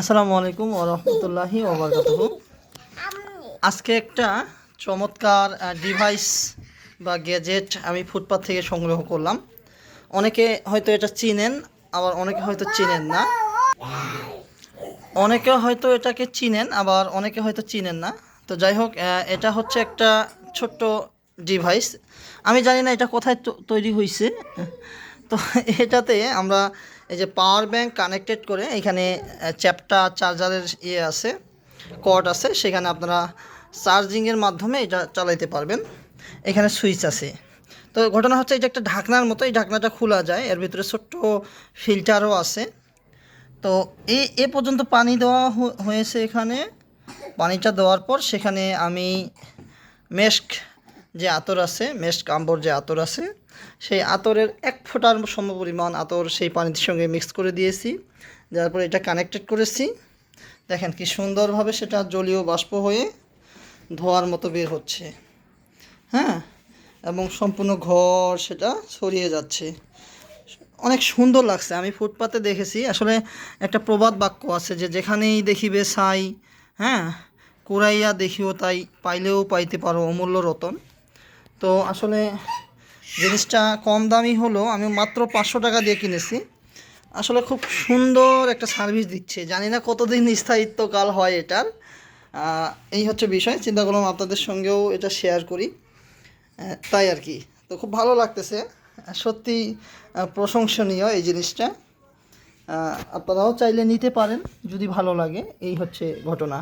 আসসালামু আলাইকুম ওরহমতুল্লাহি আজকে একটা চমৎকার ডিভাইস বা গ্যাজেট আমি ফুটপাথ থেকে সংগ্রহ করলাম। অনেকে হয়তো এটা চিনেন, আবার অনেকে হয়তো চিনেন না। অনেকে হয়তো এটাকে চিনেন, আবার অনেকে হয়তো চিনেন না। তো যাই হোক এটা হচ্ছে একটা ছোট্ট ডিভাইস আমি জানি না এটা কোথায় তৈরি হয়েছে তো এটাতে আমরা এই যে পাওয়ার ব্যাংক কানেক্টেড করে এখানে চ্যাপটা, চার্জারের ইয়ে আছে, কর্ড আছে, সেখানে আপনারা চার্জিংয়ের মাধ্যমে এটা চালাইতে পারবেন। এখানে সুইচ আছে। তো ঘটনা হচ্ছে এটা একটা ঢাকনার মতো, এই ঢাকনাটা খোলা যায়, এর ভিতরে ছোট্ট ফিল্টারও আছে। তো এই এ পর্যন্ত পানি দেওয়া হয়েছে এখানে। পানিটা দেওয়ার পর সেখানে আমি মেস্ক যে আতর আছে মেস্ক কাম্বর যে আতর আছে, সেই আতরের এক ফোঁটার সমপরিমাণ আতর সেই পানির সঙ্গে মিক্স করে দিয়েছি। যার পরে এটা কানেক্টেড করেছি। দেখেন কি সুন্দরভাবে সেটা জলীয় বাষ্প হয়ে ধোয়ার মতো বের হচ্ছে। হ্যাঁ? এবং সম্পূর্ণ ঘর সেটা ছড়িয়ে যাচ্ছে। অনেক সুন্দর লাগছে। আমি ফুটপাতে দেখেছি। আসলে একটা প্রবাদ বাক্য আছে যে, যেখানেই দেখিবে ছাই হ্যাঁ? কুড়াইয়া দেখিও তাই, পাইলেও পাইতে পারো অমূল্য রতন। তো আসলে জিনিসটা কম দামি হলো, আমি মাত্র পাঁচশো টাকা দিয়ে কিনেছি। আসলে খুব সুন্দর একটা সার্ভিস দিচ্ছে, জানি না কতদিন স্থায়িত্বকাল হয় এটার। এই হচ্ছে বিষয়, চিন্তা করলাম আপনাদের সঙ্গেও এটা শেয়ার করি। তাই আর কি, তো খুব ভালো লাগতেছে সত্যি প্রশংসনীয় এই জিনিসটা। আপনারাও চাইলে নিতে পারেন, যদি ভালো লাগে, এই হচ্ছে ঘটনা।